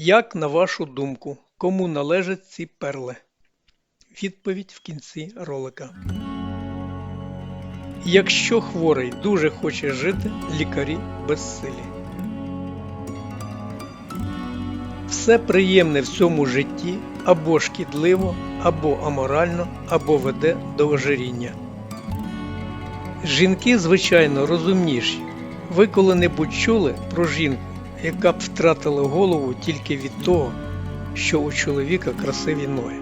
Як на вашу думку, кому належать ці перли? Відповідь в кінці ролика. Якщо хворий дуже хоче жити, лікарі безсилі. Все приємне в цьому житті або шкідливо, або аморально, або веде до ожиріння. Жінки, звичайно, розумніші. Ви коли-небудь чули про жінку, яка б втратила голову тільки від того, що у чоловіка красиві ноги.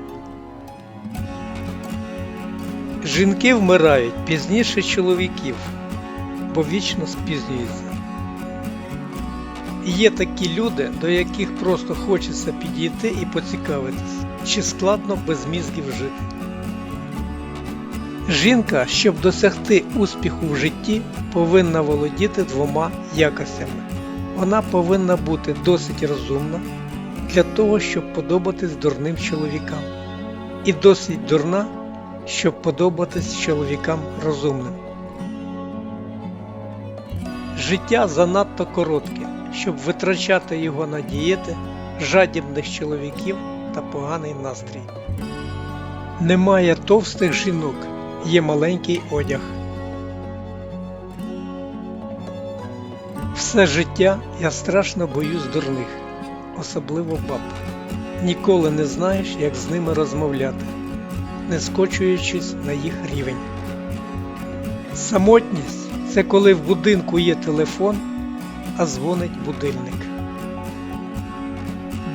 Жінки вмирають пізніше чоловіків, бо вічно спізнюються. Є такі люди, до яких просто хочеться підійти і поцікавитись, чи складно без мізків жити. Жінка, щоб досягти успіху в житті, повинна володіти двома якостями. Вона повинна бути досить розумна для того, щоб подобатись дурним чоловікам, і досить дурна, щоб подобатись чоловікам розумним. Життя занадто коротке, щоб витрачати його на дієти, жадібних чоловіків та поганий настрій. Немає товстих жінок, є маленький одяг. Все життя я страшно боюсь дурних, особливо баб. Ніколи не знаєш, як з ними розмовляти, не скочуючись на їх рівень. Самотність це коли в будинку є телефон, а дзвонить будильник.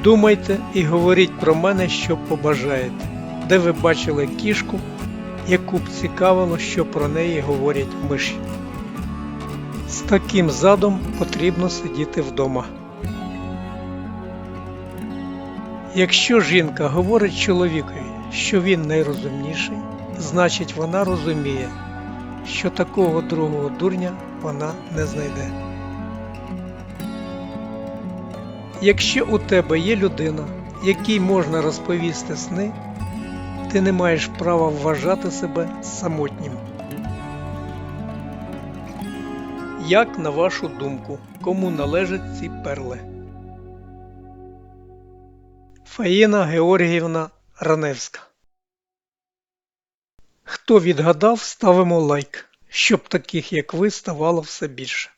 Думайте і говоріть про мене, що побажаєте, де ви бачили кішку, яку б цікавило, що про неї говорять миші. З таким задом потрібно сидіти вдома. Якщо жінка говорить чоловікові, що він найрозумніший, значить вона розуміє, що такого другого дурня вона не знайде. Якщо у тебе є людина, якій можна розповісти сни, ти не маєш права вважати себе самотнім. Як на вашу думку, кому належать ці перли? Фаїна Георгіївна Раневська. Хто відгадав, ставимо лайк, щоб таких як ви ставало все більше.